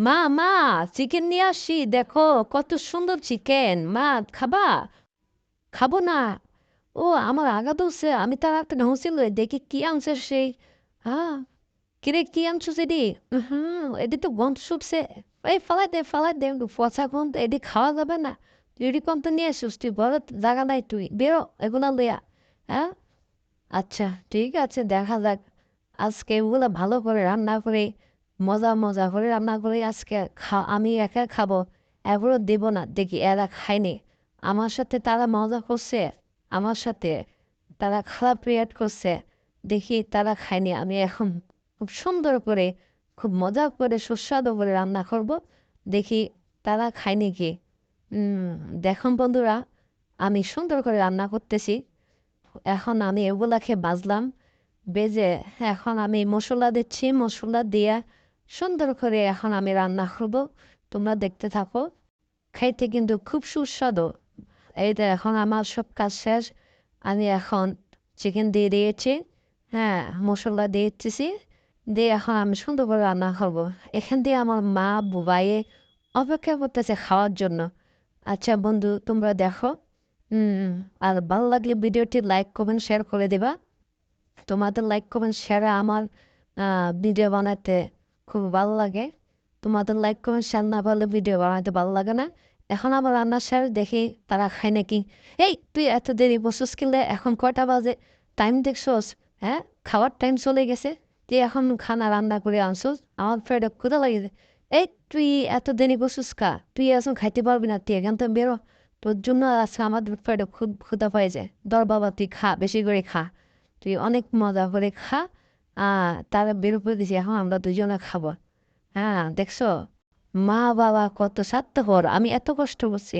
মা মা চিকেন নিয়ে আসি। দেখো, কত সুন্দর চিকেন মা, খাবা? খাব না। ও, আমার আগা দৌড়ছে আমি তার একটা ঢংছিল দেখি কি আনছে সেই হ্যাঁ কিরে, কি আনছো সেদি হুম এদি তো গন্ধ শুটছে। এই, ফালাই দে ফালাই দে পচা গন্ধ। এদি খাওয়া যাবে না। তুই কম তো নিয়ে আসিস তুই, বড় জায়গা নাই তুই। বেরো, এগুলা লইয়া। হ্যাঁ আচ্ছা ঠিক আছে, দেখা যাক। আজকে এগুলো ভালো করে রান্না করে মজা মজা করে রান্না করে আজকে খা, আমি একা খাব এবারও দেবো না। দেখি এরা খায়নি। আমার সাথে তারা মজা করছে, আমার সাথে তারা খারাপ রিয়াক্ট করছে। দেখি তারা খায়নি, আমি এখন খুব সুন্দর করে, খুব মজা করে, সুস্বাদু করে রান্না করব। দেখি তারা খায়নি কি? দেখুন বন্ধুরা, আমি সুন্দর করে রান্না করতেছি। এখন আমি এগুলাকে বাজলাম। বেজে, এখন আমি মশলা দিচ্ছি, মশলা দিয়ে সুন্দর করে এখন আমি রান্না করব। তোমরা দেখতে থাকো। খাইতে কিন্তু খুব সুস্বাদু। এই তো এখন আমার সব কাজ শেষ। আমি এখন চিকেন দিয়ে দিয়েছি। হ্যাঁ মশলা দিয়ে দিতেছি দিয়ে এখন আমি সুন্দর করে রান্না করব। এখান দিয়ে আমার মা বুবাইয়ে অপেক্ষা করতেছে খাওয়ার জন্য। আচ্ছা বন্ধু, তোমরা দেখো। হুম আর ভালো লাগলে ভিডিওটি লাইক, কমেন্ট শেয়ার করে দেবা। তোমাদের লাইক, কমেন্ট শেয়ারে আমার ভিডিও বানাতে খুব ভালো লাগে। তোমাদের লাইক কমেন্ট শেয়ার না পারলে ভিডিও বানাতে ভালো লাগে না। এখন আমার রান্না শেয়ার দেখি তারা খায় নাকি। এই, তুই এত দেরি বসুস কিনলে এখন কয়টা বাজে? টাইম দেখছোস? হ্যাঁ? খাওয়ার টাইম চলে গেছে। তুই এখন খানা রান্না করে আনছোস। আমার ফেরত ক্ষুদা লাগিছে। এই, তুই এত দেরি বসুস কা? তুই এখন খাইতে পারবি না তুই, এখান থেকে বেরো। তোর জন্য আজকে আমাদের ফেরত খুব ক্ষুদা পাই যায় দর বাবা, তুই খা, বেশি করে খা। তুই অনেক মজা করে খা। তারা বের করে এখন আমরা দুজনে খাব। হ্যাঁ দেখছ? মা বাবা কত স্বার্থপর, আমি এত কষ্ট করছি।